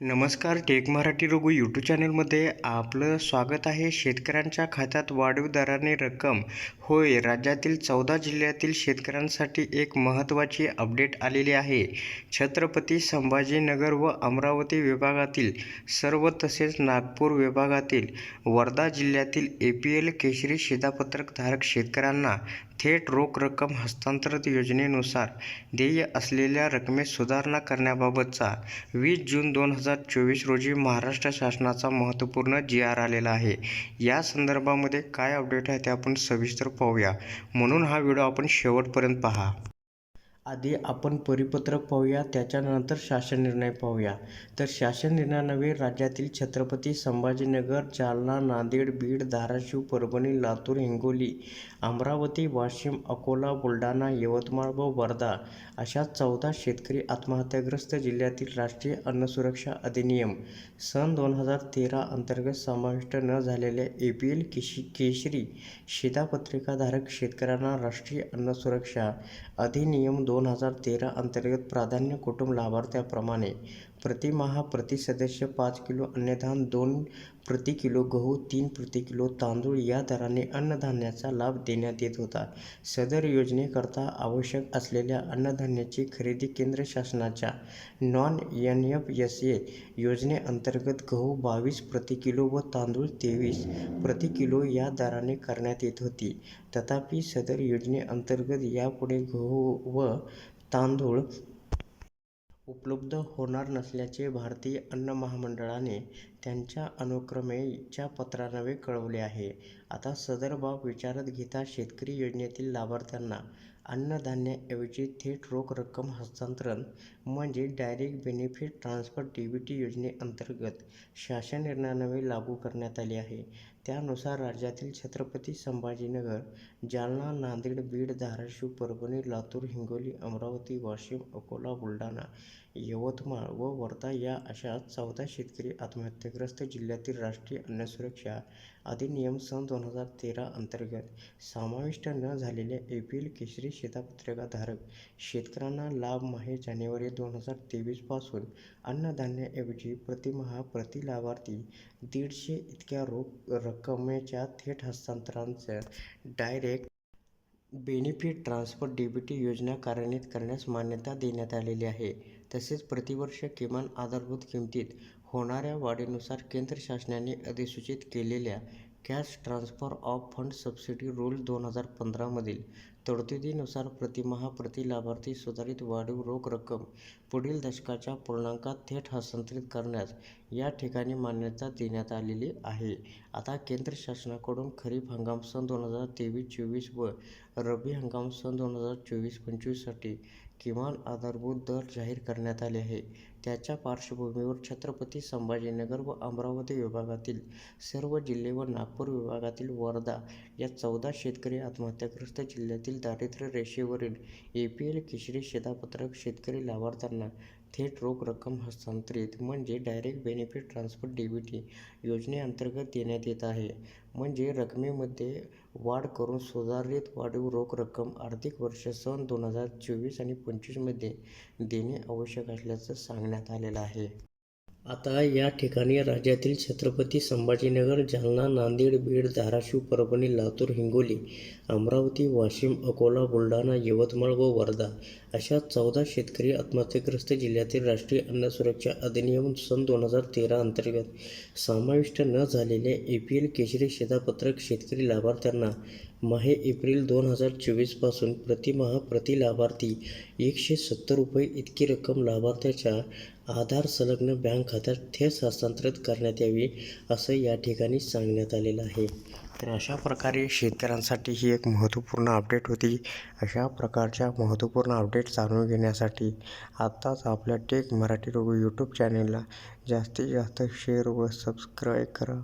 नमस्कार take Marathi Raghu YouTube चॅनलमध्ये आपलं स्वागत आहे. शेतकऱ्यांच्या खात्यात वाढीव दराने रक्कम. होय राज्यातील चौदा जिल्ह्यातील शेतकऱ्यांसाठी एक महत्त्वाची अपडेट आलेली आहे. छत्रपती संभाजीनगर व अमरावती विभागातील सर्व तसेच नागपूर विभागातील वर्धा जिल्ह्यातील ए पी एल केशरी शिधापत्रकधारक शेतकऱ्यांना थेट रोख रक्कम हस्तांतरित योजनेनुसार देय असलेल्या रकमेत सुधारणा करण्याबाबतचा वीस जून दोन हजार चोवीस रोजी महाराष्ट्र शासनाचा महत्त्वपूर्ण जी आर आलेला आहे. या संदर्भामध्ये काय अपडेट आहे ते आपण सविस्तर पाहूया. म्हणून हा व्हिडिओ आपण शेवटपर्यंत पहा. आधी आपण परिपत्रक पाहूया त्याच्यानंतर शासन निर्णय पाहूया. तर शासन निर्णयानवे राज्यातील छत्रपती संभाजीनगर जालना नांदेड बीड धाराशिव परभणी लातूर हिंगोली अमरावती वाशिम अकोला बुलढाणा यवतमाळ व वर्धा अशा चौदा शेतकरी आत्महत्याग्रस्त जिल्ह्यातील राष्ट्रीय अन्नसुरक्षा अधिनियम सन दोन हजार तेरा अंतर्गत समाविष्ट न झालेल्या ए पी एल केशी केशरी शिधापत्रिकाधारक शेतकऱ्यांना राष्ट्रीय अन्न सुरक्षा अधिनियम दोन दोन हजार तेरा अंतर्गत प्राधान्य कुटुंब लाभार्थ्याप्रमाणे प्रतिमाहा प्रति सदस्य पाच किलो अन्नधान दोन प्रति किलो गहू तीन प्रति किलो तांदूळ या दराने अन्नधान्याचा लाभ देण्यात येत होता. सदर योजनेकरता आवश्यक असलेल्या अन्नधान्याची खरेदी केंद्र शासनाच्या non N F S A योजनेअंतर्गत गहू बावीस प्रति किलो व तांदूळ तेवीस प्रति किलो या दराने करण्यात येत होती. तथापि सदर योजनेअंतर्गत यापुढे गहू व तांदूळ उपलब्ध होणार नसल्याचे भारतीय अन्न महामंडळाने त्यांच्या अनुक्रमेच्या पत्रान्वये कळवले आहे. आता सदर बाब विचारात घेता शेतकरी योजनेतील लाभार्थ्यांना अन्नधान्याऐवजी थेट रोख रक्कम हस्तांतरण म्हणजे direct benefit transfer D B T योजनेअंतर्गत शासन निर्णयानवे लागू करण्यात आले आहे. त्यानुसार राज्यातील छत्रपती संभाजीनगर जालना नांदेड बीड धाराशिव परभणी लातूर हिंगोली अमरावती वाशिम अकोला बुलढाणा यवतमाळ व वर्धा या अशा चौदा शेतकरी आत्महत्याग्रस्त जिल्ह्यातील राष्ट्रीय अन्न सुरक्षा अधिनियम सन दोन हजार तेरा अंतर्गत समाविष्ट न झालेल्या ए पी एल केशरी शिधापत्रकाधारक शेतकऱ्यांना लाभ माहे जानेवारी दोन हजार तेवीसपासून अन्नधान्याऐवजी प्रतिमहा प्रति लाभार्थी दीडशे इतक्या रोख रकमेच्या थेट हस्तांतरणाचं direct benefit transfer D B T योजना कार्यान्वित करण्यास मान्यता देण्यात आलेली आहे. तसेच प्रतिवर्ष किमान आधारभूत किमतीत होणाऱ्या वाढीनुसार केंद्र शासनाने अधिसूचित केलेल्या cash transfer of fund subsidy rule दोन हजार पंधरामधील तरतुदीनुसार प्रतिमहा प्रति लाभार्थी सुधारित वाढीव रोख रक्कम पुढील दशकाच्या पूर्णांकात थेट हस्तांतरित करण्यास या ठिकाणी मान्यता देण्यात आलेली आहे. आता केंद्र शासनाकडून खरीप हंगाम सन दोन हजार तेवीस चोवीस व रब्बी हंगाम सन दोन हजार चोवीस पंचवीससाठी किमान आधारभूत दर जाहीर करण्यात आले आहे. त्याच्या पार्श्वभूमीवर छत्रपती संभाजीनगर व अमरावती विभागातील सर्व जिल्हे व नागपूर विभागातील वर्धा या चौदा शेतकरी आत्महत्याग्रस्त जिल्ह्यातील दारिद्र्य रेषेवरील ए पी एल केशरी शिधापत्रक शेतकरी लाभार्थ्यांना थेट रोख रक्कम हस्तांतरित म्हणजे direct benefit transfer D T योजनेअंतर्गत देण्यात येत आहे. म्हणजे रकमेमध्ये वाढ करून सुधारित वाढीव रोख रक्कम आर्थिक वर्ष सन दोन हजार चोवीस आणि पंचवीसमध्ये देणे आवश्यक असल्याचं सांगण्यात आलेलं आहे. आता या ठिकाणी राज्यातील छत्रपती संभाजीनगर जालना नांदेड बीड धाराशिव परभणी लातूर हिंगोली अमरावती वाशिम अकोला बुलढाणा यवतमाळ व वर्धा अशा चौदा शेतकरी आत्महत्येग्रस्त जिल्ह्यातील राष्ट्रीय अन्न सुरक्षा अधिनियम सन दोन हजार तेरा अंतर्गत समाविष्ट न झालेल्या ए पी एल केशरी शिधापत्रक शेतकरी लाभार्थ्यांना माहे एप्रिल दोन हजार चोवीसपासून प्रतिमहा प्रति लाभार्थी एकशे सत्तर रुपये इतकी रक्कम लाभार्थ्याच्या आधार संलग्न बँक खात्यात थेट हस्तांतरित करण्यात यावी असं या ठिकाणी सांगण्यात आलेलं आहे. तर अशा प्रकारे शेतकऱ्यांसाठी ही एक महत्त्वपूर्ण अपडेट होती. अशा प्रकारच्या महत्त्वपूर्ण अपडेट जाणून घेण्यासाठी आत्ताच आपल्या टेक मराठी रोग यूट्यूब चॅनेलला जास्तीत जास्त शेअर व सबस्क्राईब करा.